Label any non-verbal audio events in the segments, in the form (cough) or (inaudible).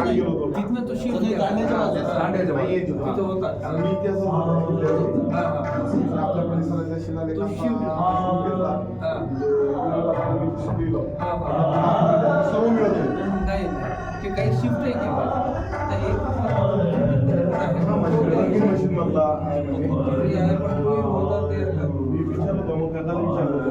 तिथनं तो शिव तिथं होता आपल्या परिसराच्या शिलालेखात सर्व मिळत नाही ते काही शिफ्ट आहे की मशीन मधला विचारलं मग त्याला विचारलं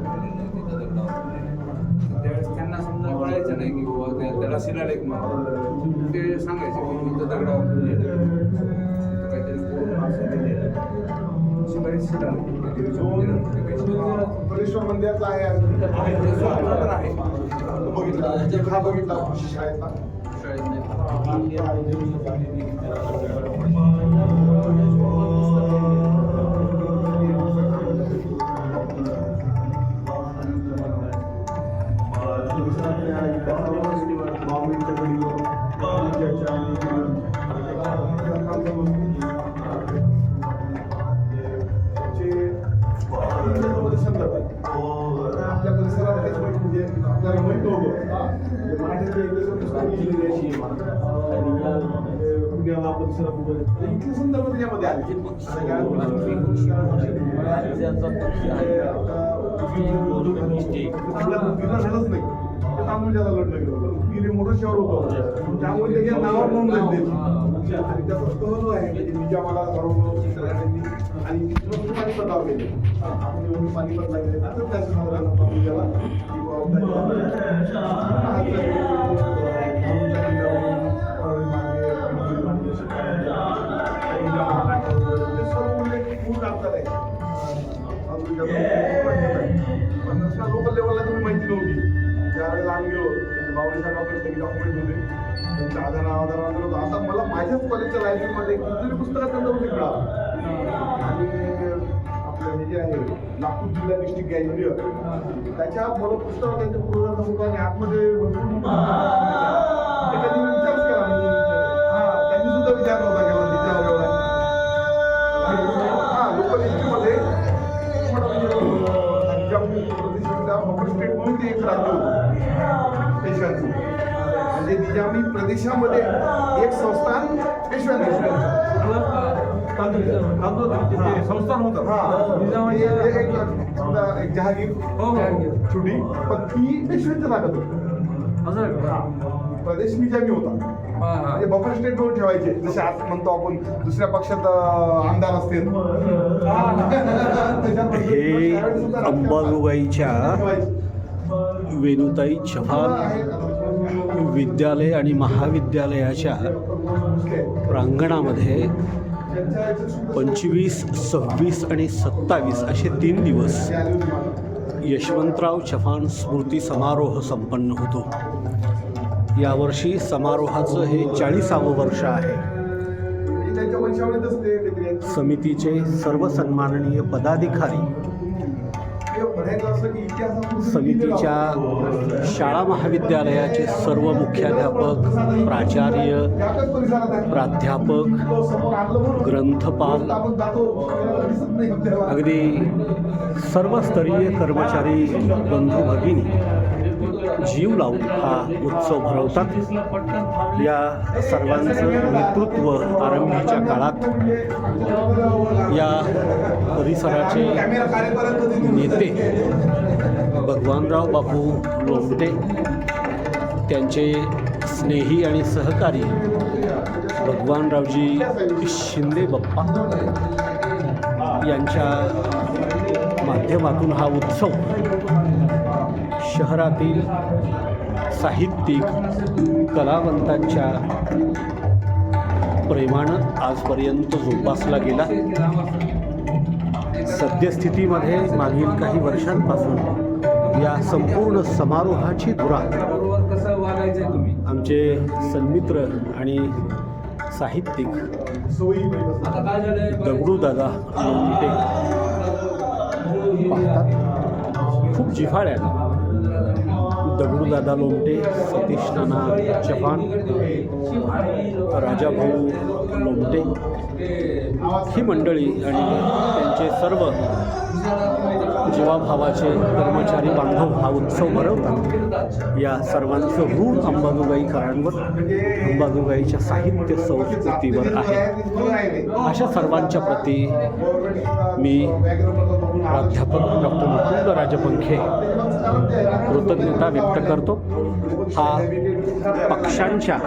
आहे आणखी. आहे, ते स्वतंत्र आहे. तो बघितला. हा बघितला. शाळेतला शाळेत इथले संदर्भ त्याच्यामध्ये आता झालंच नाही ते तांदूळच्याला लढणं गेलं मोठं शहर त्यामुळे त्याच्या नावावर नोंद झाली आणि त्याचा तह आहे म्हणजे सगळ्यांनी आणि पाणी पाणीपत लावून गेले आपण एवढं पाणीपत लागले तर त्याच्या लोकल लेवलला तुम्ही माहिती नव्हती त्यावेळेला आम्ही गेलो बावळीच्या बावडी साहेबांकडे डॉक्युमेंट होते त्यांच्या आधार आधार आधार होतं आता मला माझ्याच कॉलेजच्या लायब्ररीमध्ये कितीतरी पुस्तकात त्यांचा उल्लेख मिळाला आणि आपलं हे जे आहे नागपूर जिल्हा डिस्ट्रिक्ट गॅलरी त्याच्या मला पुस्तक त्यांच्या पूर्वजांचा होता आणि आतमध्ये भरपूर मोठं ते कधी विचारच केला हा त्यांनी सुद्धा विचार नव्हता स्टेट म्हणून ते एक राज्य होतं पेशव्यांचं म्हणजे निजामी प्रदेशामध्ये एक संस्थान पेशव्यांचं संस्थान होतं. हा. एक जहागीर हो, हो. छोटी पण ती पेशव्यांच्या ताब्यात होती? प्रदेश निजामी होता. हा, हा. म्हणजे बफर स्टेट म्हणून ठेवायचे. जसे आज म्हणतो आपण दुसऱ्या पक्षात आमदार असतील. (laughs) हे अंबाजोगाईच्या. वेणुताई चव्हाण विद्यालय आणि महाविद्यालयाच्या प्रांगणामध्ये पंचवीस सव्वीस आणि सत्तावीस असे तीन दिवस यशवंतराव चव्हाण स्मृती समारोह संपन्न होतो यावर्षी समारोहाचं हे चाळीसावं वर्ष आहे आहे. समितीचे सर्व सन्माननीय पदाधिकारी समितीच्या शाळा महाविद्यालयाचे सर्व मुख्याध्यापक प्राचार्य. प्राध्यापक ग्रंथपाल. अगदी सर्वस्तरीय कर्मचारी बंधू भगिनी जीव लावून हा उत्सव भरवतात. या सर्वांचं नेतृत्व आरंभीच्या काळात या परिसराचे नेते भगवानराव बापू लोमटे त्यांचे स्नेही आणि सहकारी भगवानरावजी शिंदे बाप्पा यांच्या माध्यमातून हा उत्सव शहरातील साहित्यिक कलावंतांच्या प्रेमानं आजपर्यंत जोपासला गेला. सद्यस्थितीमध्ये मागील काही वर्षांपासून या संपूर्ण समारोहाची धुरा आमचे सन्मित्र आणि साहित्यिक दगडूदादा लोमटे पाहतात. खूप जिव्हाळ्यानं दगडूदादा लोमटे सतीश नाना चव्हाण राजाभाऊ लोमटे. ही मंडळी आणि त्यांचे सर्व जीवाभावाचे कर्मचारी बांधव हा उत्सव भरवतात. या सर्वांचं ऋण अंबाजोगाईकरांवर अंबाजोगाईच्या साहित्य संस्कृतीवर आहे. अशा सर्वांच्या प्रती मी प्राध्यापक डॉक्टर मुकुंद राजपंखे कृतज्ञता व्यक्त करतो. हा पक्ष्यांच्या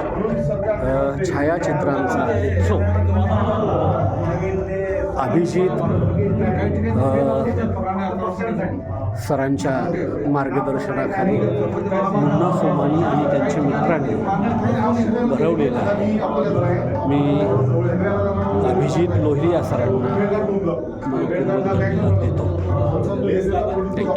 छायाचित्रांचा उत्सव. अभिजित सरांच्या मार्गदर्शनाखाली मुन्ना सोमानी आणि त्यांच्या मित्रांनी भरवलेला आहे. मी अभिजित लोहिया सरांना देतो थँक्यू